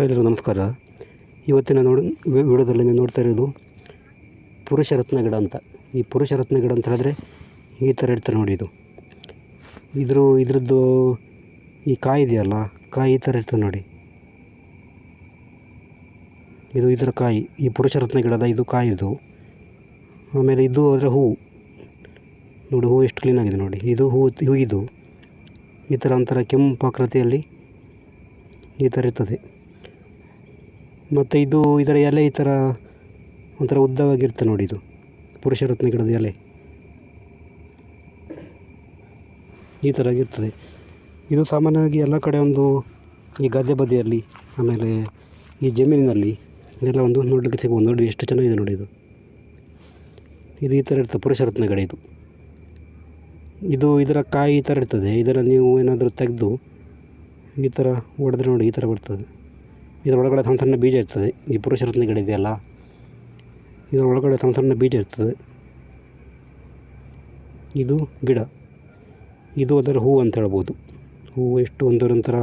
ಎಲ್ಲರಿಗೂ ನಮಸ್ಕಾರ. ಇವತ್ತಿನ ನೋಡಿ, ವಿಡಿಯೋದಲ್ಲಿ ನೀವು ನೋಡ್ತಾ ಇರೋದು ಪುರುಷ ರತ್ನ ಗಿಡ ಅಂತ. ಈ ಪುರುಷ ರತ್ನ ಗಿಡ ಅಂತ ಹೇಳಿದ್ರೆ ಈ ಥರ ಇರ್ತಾರೆ ನೋಡಿ ಇದು. ಇದ್ರ, ಇದ್ರದ್ದು ಈ ಕಾಯಿ ಇದೆಯಲ್ಲ, ಕಾಯಿ ಈ ಥರ ಇರ್ತದೆ ನೋಡಿ. ಇದು ಇದರ ಕಾಯಿ, ಈ ಪುರುಷ ರತ್ನ ಗಿಡದ ಇದು ಕಾಯಿ ಇದು. ಆಮೇಲೆ ಇದು ಅದರ ಹೂವು ನೋಡಿ ಹೂವು ಎಷ್ಟು ಕ್ಲೀನಾಗಿದೆ ನೋಡಿ. ಇದು ಹೂ ಹೂ ಇದು. ಈ ಥರ ಒಂಥರ ಕೆಂಪು ಆಕೃತಿಯಲ್ಲಿ ಈ ಥರ ಇರ್ತದೆ. ಮತ್ತು ಇದು ಇದರ ಎಲೆ ಈ ಥರ ಒಂಥರ ಉದ್ದವಾಗಿರುತ್ತೆ ನೋಡಿ ಇದು. ಪುರುಷರತ್ನ ಗಿಡದ ಎಲೆ. ಈ ಥರ ಆಗಿರ್ತದೆ. ಇದು ಸಾಮಾನ್ಯವಾಗಿ ಎಲ್ಲ ಕಡೆ ಒಂದು ಈ ಗದ್ದೆ ಬದಿಯಲ್ಲಿ, ಆಮೇಲೆ ಈ ಜಮೀನಿನಲ್ಲಿ ಇದೆಲ್ಲ ಒಂದು ನೋಡಲಿಕ್ಕೆ ಸಿಗ್ಬೋದು ನೋಡಿ ಎಷ್ಟು ಚೆನ್ನಾಗಿದೆ ನೋಡಿ ಇದು. ಇದು ಈ ಥರ ಇರ್ತದೆ ಪುರುಷರತ್ನ ಗಿಡ ಇದು. ಇದು ಇದರ ಕಾಯಿ ಈ ಥರ ಇರ್ತದೆ. ಇದರ ನೀವು ಏನಾದರೂ ತೆಗೆದು ಈ ಥರ ಹೊಡೆದ್ರೆ ನೋಡಿ ಈ ಥರ ಬರ್ತದೆ. ಇದರ ಒಳಗಡೆ ಸಣ್ಣ ಸಣ್ಣ ಬೀಜ ಇರ್ತದೆ. ಈ ಪುರುಷರತ್ನ ಗಿಡ ಇದೆಯಲ್ಲ ಇದರ ಒಳಗಡೆ ಸಣ್ಣ ಸಣ್ಣ ಬೀಜ ಇರ್ತದೆ. ಇದು ಗಿಡ. ಇದು ಅದರ ಹೂವು ಅಂತ ಹೇಳ್ಬೋದು. ಹೂವು ಎಷ್ಟು ಒಂದರ ಒಂಥರ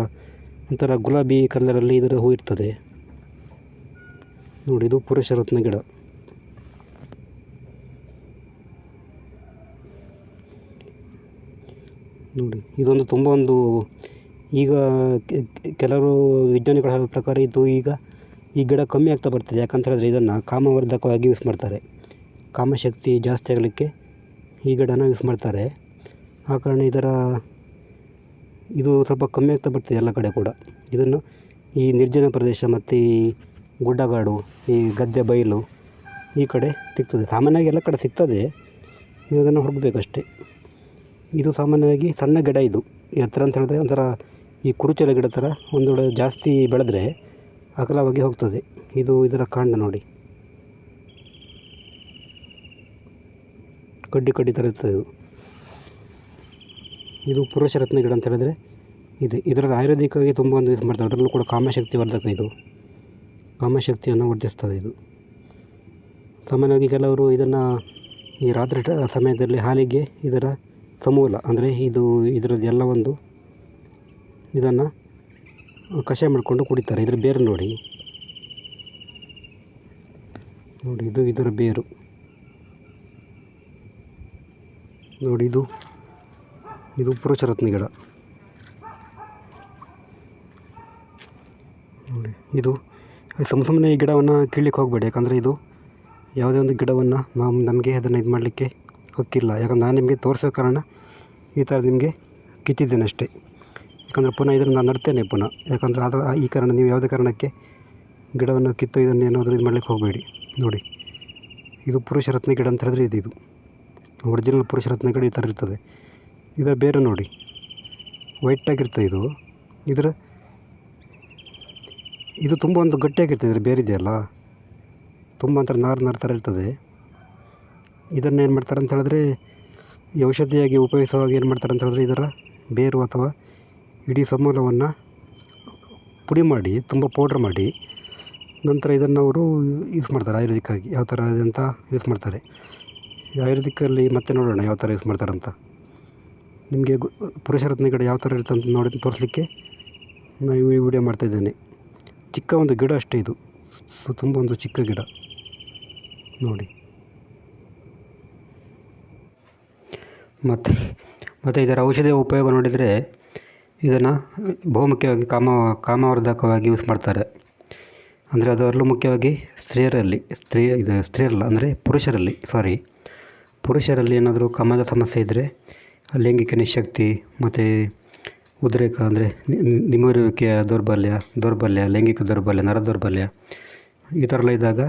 ಒಂಥರ ಗುಲಾಬಿ ಕಲರಲ್ಲಿ ಇದರ ಹೂ ಇರ್ತದೆ. ನೋಡಿ, ಇದು ಪುರುಷರತ್ನ ಗಿಡ. ನೋಡಿ, ಇದೊಂದು ತುಂಬ ಒಂದು ಈಗ ಕೆಲವರು ವಿಜ್ಞಾನಿಗಳು ಪ್ರಕಾರ ಇದು ಈಗ, ಈ ಗಿಡ ಕಮ್ಮಿ ಆಗ್ತಾ ಬರ್ತಿದೆ. ಯಾಕಂತ ಹೇಳಿದ್ರೆ ಇದನ್ನು ಕಾಮವರ್ಧಕವಾಗಿ ಯೂಸ್ ಮಾಡ್ತಾರೆ. ಕಾಮಶಕ್ತಿ ಜಾಸ್ತಿ ಆಗಲಿಕ್ಕೆ ಈ ಗಿಡನ ಯೂಸ್ ಮಾಡ್ತಾರೆ. ಆ ಕಾರಣ ಇದರ, ಇದು ಸ್ವಲ್ಪ ಕಮ್ಮಿ ಆಗ್ತಾ ಬರ್ತಿದೆ ಎಲ್ಲ ಕಡೆ ಕೂಡ. ಇದನ್ನು ಈ ನಿರ್ಜನ ಪ್ರದೇಶ ಮತ್ತು ಈ ಗುಡ್ಡಗಾಡು, ಈ ಗದ್ದೆ ಬಯಲು ಈ ಕಡೆ ಸಿಗ್ತದೆ. ಸಾಮಾನ್ಯವಾಗಿ ಎಲ್ಲ ಕಡೆ ಸಿಗ್ತದೆ. ನೀವು ಅದನ್ನು ಹುಡುಕಬೇಕಷ್ಟೇ. ಇದು ಸಾಮಾನ್ಯವಾಗಿ ಸಣ್ಣ ಗಿಡ ಇದು. ಎತ್ತರ ಅಂತ ಹೇಳಿದ್ರೆ ಒಂಥರ ಈ ಕುರುಚಲ ಗಿಡ ಥರ ಒಂದು ವೇಳೆ ಜಾಸ್ತಿ ಬೆಳೆದ್ರೆ ಅಗಲವಾಗಿ ಹೋಗ್ತದೆ. ಇದು ಇದರ ಕಾಂಡ ನೋಡಿ. ಕಡ್ಡಿ ಕಡ್ಡಿ ಥರ ಇರ್ತದೆ ಇದು. ಇದು ಪುರುಷರತ್ನ ಗಿಡ ಅಂತ ಹೇಳಿದ್ರೆ ಇದೆ ಇದರಲ್ಲಿ ಆಯುರ್ವೇದಿಕವಾಗಿ ತುಂಬ ಒಂದು ಯೂಸ್ ಮಾಡ್ತಾರೆ. ಅದರಲ್ಲೂ ಕೂಡ ಕಾಮಶಕ್ತಿ ವರ್ಧಕ ಇದು. ಕಾಮಶಕ್ತಿಯನ್ನು ವರ್ಧಿಸ್ತದೆ ಇದು. ಸಾಮಾನ್ಯವಾಗಿ ಕೆಲವರು ಇದನ್ನು ಈ ರಾತ್ರಿ ಸಮಯದಲ್ಲಿ ಹಾಲಿಗೆ ಇದರ ಸಮೂಲ ಅಂದರೆ ಇದು ಇದರದ್ದು ಎಲ್ಲ ಒಂದು ಇದನ್ನು ಕಷಾಯ ಮಾಡಿಕೊಂಡು ಕುಡಿತಾರೆ. ಇದರ ಬೇರು ನೋಡಿ. ನೋಡಿ, ಇದು ಇದರ ಬೇರು. ನೋಡಿ, ಇದು ಇದು ಪುರುಷರತ್ನ ಗಿಡ ನೋಡಿ, ಇದು ಸುಮ್ಮ ಸುಮ್ಮನೆ ಈ ಗಿಡವನ್ನು ಕೀಳಲಿಕ್ಕೆ ಹೋಗಬೇಡಿ. ಯಾಕಂದರೆ ಇದು ಯಾವುದೇ ಒಂದು ಗಿಡವನ್ನು ನಾವು ನಮಗೆ ಅದನ್ನು ಇದು ಮಾಡಲಿಕ್ಕೆ ಹಕ್ಕಿಲ್ಲ ಯಾಕಂದ್ರೆ ನಾನು ನಿಮಗೆ ತೋರಿಸೋ ಕಾರಣ ಈ ಥರ ನಿಮಗೆ ಕಿತ್ತಿದ್ದೇನೆ ಅಷ್ಟೇ. ಯಾಕಂದರೆ ಪುನಃ ಇದನ್ನು ನಾನು ನಡ್ತೇನೆ ಪುನಃ. ಯಾಕಂದರೆ ಅದು ಈ ಕಾರಣ ನೀವು ಯಾವುದೇ ಕಾರಣಕ್ಕೆ ಗಿಡವನ್ನು ಕಿತ್ತು ಇದನ್ನು ಏನಾದರೂ ಇದು ಮಾಡಲಿಕ್ಕೆ ಹೋಗಬೇಡಿ. ನೋಡಿ, ಇದು ಪುರುಷರತ್ನ ಗಿಡ ಅಂತ ಹೇಳಿದ್ರೆ ಇದು ಇದು. ಒರಿಜಿನಲ್ ಪುರುಷರತ್ನ ಗಿಡ ಈ ಥರ ಇರ್ತದೆ. ಇದರ ಬೇರೆ ನೋಡಿ ವೈಟಾಗಿರ್ತದೆ ಇದು. ಇದರ, ಇದು ತುಂಬ ಒಂದು ಗಟ್ಟಿಯಾಗಿರ್ತದೆ, ಇದರ ಬೇರೆ ಇದೆಯಲ್ಲ ತುಂಬ ಅಂತ ನಾರು ನಾರು ಥರ ಇರ್ತದೆ. ಇದನ್ನು ಏನು ಮಾಡ್ತಾರೆ ಅಂತ ಹೇಳಿದ್ರೆ ಔಷಧಿಯಾಗಿ ಉಪಯೋಗಿಸುವಾಗ ಏನು ಮಾಡ್ತಾರೆ ಅಂತ ಹೇಳಿದ್ರೆ, ಇದರ ಬೇರು ಅಥವಾ ಇಡೀ ಸಮೂಲವನ್ನು ಪುಡಿ ಮಾಡಿ, ತುಂಬ ಪೌಡ್ರ್ ಮಾಡಿ, ನಂತರ ಇದನ್ನು ಅವರು ಯೂಸ್ ಮಾಡ್ತಾರೆ ಆಯುರ್ವೇದಿಕ್ಕಾಗಿ. ಯಾವ ಥರ ಅಂತ ಯೂಸ್ ಮಾಡ್ತಾರೆ. ಆಯುರ್ವೇದಿಕ್ಕಲ್ಲಿ ಮತ್ತೆ ನೋಡೋಣ ಯಾವ ಥರ ಯೂಸ್ ಮಾಡ್ತಾರೆ ಅಂತ. ನಿಮಗೆ ಪುರುಷರತ್ನ ಗಿಡ ಯಾವ ಥರ ಇರುತ್ತೆ ಅಂತ ನೋಡಿ, ತೋರಿಸ್ಲಿಕ್ಕೆ ನಾನು ಈ ವಿಡಿಯೋ ಮಾಡ್ತಾಯಿದ್ದೇನೆ ಚಿಕ್ಕ ಒಂದು ಗಿಡ ಅಷ್ಟೇ ಇದು. ಸೊ, ತುಂಬ ಒಂದು ಚಿಕ್ಕ ಗಿಡ. ನೋಡಿ. ಮತ್ತು ಮತ್ತು ಇದರ ಔಷಧಿಯ ಉಪಯೋಗ ನೋಡಿದರೆ ಇದನ್ನು ಬಹುಮುಖ್ಯವಾಗಿ ಕಾಮ, ಕಾಮವರ್ಧಕವಾಗಿ ಯೂಸ್ ಮಾಡ್ತಾರೆ. ಅಂದರೆ ಅದರಲ್ಲೂ ಮುಖ್ಯವಾಗಿ ಸ್ತ್ರೀಯರಲ್ಲಿ, ಸ್ತ್ರೀ, ಇದು ಸ್ತ್ರೀಯರಲ್ಲ, ಅಂದರೆ ಪುರುಷರಲ್ಲಿ ಸಾರಿ ಪುರುಷರಲ್ಲಿ ಏನಾದರೂ ಕಾಮದ ಸಮಸ್ಯೆ ಇದ್ದರೆ ಲೈಂಗಿಕ ನಿಶಕ್ತಿ ಮತ್ತು ಉದ್ರೇಕ, ಅಂದರೆ ನಿಮರುವಿಕೆಯ ದೌರ್ಬಲ್ಯ ದೌರ್ಬಲ್ಯ, ಲೈಂಗಿಕ ದೌರ್ಬಲ್ಯ, ನರ ದೌರ್ಬಲ್ಯ, ಈ ಥರ ಎಲ್ಲ ಇದ್ದಾಗ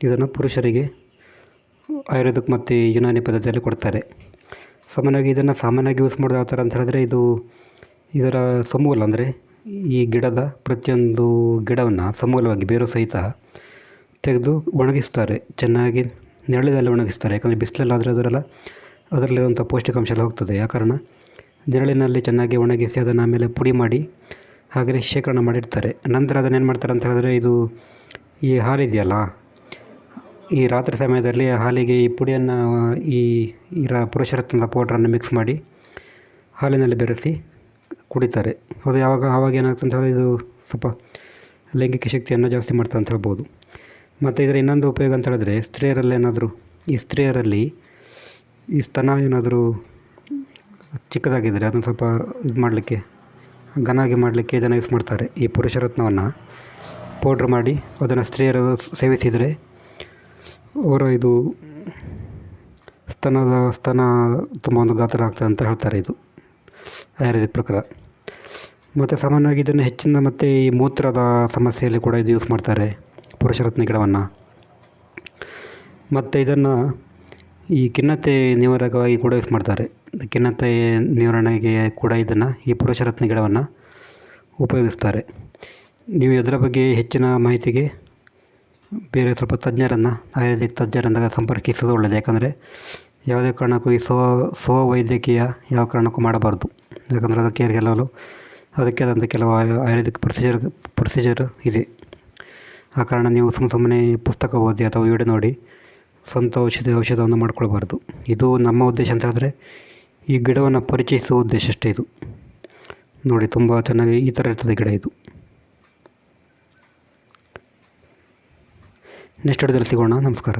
ಇದನ್ನು ಪುರುಷರಿಗೆ ಆಯುರ್ವೇದಕ್ ಮತ್ತು ಯುನಾನಿ ಪದ್ಧತಿಯಲ್ಲಿ ಕೊಡ್ತಾರೆ. ಸಾಮಾನ್ಯವಾಗಿ ಇದನ್ನು ಸಾಮಾನ್ಯವಾಗಿ ಯೂಸ್ ಮಾಡೋದು ಯಾವ ಥರ ಅಂತ ಹೇಳಿದ್ರೆ ಇದು ಇದರ ಸಮೂಲ ಅಂದರೆ ಈ ಗಿಡದ ಪ್ರತಿಯೊಂದು ಗಿಡವನ್ನು ಸಮೂಲವಾಗಿ ಬೇರು ಸಹಿತ ತೆಗೆದು ಒಣಗಿಸ್ತಾರೆ. ಚೆನ್ನಾಗಿ ನೆರಳಿನಲ್ಲಿ ಒಣಗಿಸ್ತಾರೆ. ಯಾಕಂದರೆ ಬಿಸಿಲಲ್ಲಾದರೆ ಅದರೆಲ್ಲ ಅದರಲ್ಲಿರುವಂಥ ಪೌಷ್ಟಿಕಾಂಶ ಎಲ್ಲ ಹೋಗ್ತದೆ. ಆ ಕಾರಣ ನೆರಳಿನಲ್ಲಿ ಚೆನ್ನಾಗಿ ಒಣಗಿಸಿ ಅದನ್ನು ಆಮೇಲೆ ಪುಡಿ ಮಾಡಿ ಹಾಗೆ ಶೇಖರಣೆ ಮಾಡಿರ್ತಾರೆ. ನಂತರ ಅದನ್ನು ಏನು ಮಾಡ್ತಾರೆ ಅಂತ ಹೇಳಿದ್ರೆ, ಇದು ಈ ಹಾಲಿದೆಯಲ್ಲ ಈ ರಾತ್ರಿ ಸಮಯದಲ್ಲಿ ಹಾಲಿಗೆ ಈ ಪುಡಿಯನ್ನು, ಈ ಇರ ಪುರುಷರತ್ನದ ಪೌಡ್ರನ್ನು ಮಿಕ್ಸ್ ಮಾಡಿ ಹಾಲಿನಲ್ಲಿ ಬೆರೆಸಿ ಕುಡಿತಾರೆ. ಅದು ಯಾವಾಗ, ಆವಾಗ ಏನಾಗ್ತದೆ ಅಂತ ಹೇಳಿದ್ರೆ ಇದು ಸ್ವಲ್ಪ ಲೈಂಗಿಕ ಶಕ್ತಿಯನ್ನು ಜಾಸ್ತಿ ಮಾಡ್ತದೆ ಅಂತ ಹೇಳ್ಬೋದು. ಮತ್ತು ಇದರ ಇನ್ನೊಂದು ಉಪಯೋಗ ಅಂತ ಹೇಳಿದ್ರೆ ಸ್ತ್ರೀಯರಲ್ಲಿ ಏನಾದರೂ, ಈ ಸ್ತ್ರೀಯರಲ್ಲಿ ಈ ಸ್ತನ ಏನಾದರೂ ಚಿಕ್ಕದಾಗಿದ್ದರೆ ಅದನ್ನು ಸ್ವಲ್ಪ ಇದು ಮಾಡಲಿಕ್ಕೆ, ಘನಾಗಿ ಮಾಡಲಿಕ್ಕೆ ಇದನ್ನು ಯೂಸ್ ಮಾಡ್ತಾರೆ. ಈ ಪುರುಷ ರತ್ನವನ್ನು ಪೌಡ್ರ್ ಮಾಡಿ ಅದನ್ನು ಸ್ತ್ರೀಯರು ಸೇವಿಸಿದರೆ ಅವರ ಇದು ಸ್ತನದ, ಸ್ತನ ತುಂಬ ಒಂದು ಗಾತ್ರ ಆಗ್ತದೆ ಅಂತ ಹೇಳ್ತಾರೆ ಇದು. ಆಯುರ್ವೇದಿಕ್ ಪ್ರಕಾರ? ಮತ್ತು ಸಾಮಾನ್ಯವಾಗಿ ಇದನ್ನು ಹೆಚ್ಚಿನ ಮತ್ತು ಈ ಮೂತ್ರದ ಸಮಸ್ಯೆಯಲ್ಲಿ ಕೂಡ ಇದು ಯೂಸ್ ಮಾಡ್ತಾರೆ ಪುರುಷರತ್ನ ಗಿಡವನ್ನು. ಮತ್ತು ಇದನ್ನು ಈ ಖಿನ್ನತೆ ನಿವಾರಕವಾಗಿ ಕೂಡ ಯೂಸ್ ಮಾಡ್ತಾರೆ. ಖಿನ್ನತೆ ನಿವಾರಣೆಗೆ ಕೂಡ ಇದನ್ನು ಈ ಪುರುಷರತ್ನ ಗಿಡವನ್ನು ಉಪಯೋಗಿಸ್ತಾರೆ. ನೀವು ಇದರ ಬಗ್ಗೆ ಹೆಚ್ಚಿನ ಮಾಹಿತಿಗೆ ಬೇರೆ ಸ್ವಲ್ಪ ತಜ್ಞರನ್ನು, ಆಯುರ್ವೇದಿಕ್ ತಜ್ಞರನ್ನು ಸಂಪರ್ಕಿಸೋದು ಒಳ್ಳೆಯದು ಯಾಕಂದರೆ ಯಾವುದೇ ಕಾರಣಕ್ಕೂ ಈ ಸ್ವ ಸ್ವ ವೈದ್ಯಕೀಯ ಯಾವ ಕಾರಣಕ್ಕೂ ಮಾಡಬಾರ್ದು. ಯಾಕಂದರೆ ಅದಕ್ಕೆ ಕೆಲವು ಅದಕ್ಕೆ ಆದಂಥ ಕೆಲವು ಆಯು- ಆಯುರ್ವೇದಿಕ್ ಪ್ರೊಸೀಜರ್ ಪ್ರೊಸೀಜರ್ ಇದೆ. ಆ ಕಾರಣ ನೀವು ಸುಮ್ಮ ಸುಮ್ಮನೆ ಪುಸ್ತಕ ಓದಿ ಅಥವಾ ವಿಡಿಯೋ ನೋಡಿ ಸ್ವಂತ ಔಷಧಿ, ಔಷಧವನ್ನು ಮಾಡ್ಕೊಳ್ಬಾರ್ದು. ಇದು ನಮ್ಮ ಉದ್ದೇಶ ಅಂತ ಹೇಳಿದ್ರೆ ಈ ಗಿಡವನ್ನು ಪರಿಚಯಿಸುವ ಉದ್ದೇಶ ಅಷ್ಟೇ ಇದು. ನೋಡಿ, ತುಂಬ ಚೆನ್ನಾಗಿ ಈ ಥರ ಇರ್ತದೆ ಗಿಡ ಇದು. ನೆಕ್ಸ್ಟ್ ಹಿಡಿದಲ್ಲಿ ಸಿಗೋಣ. ನಮಸ್ಕಾರ.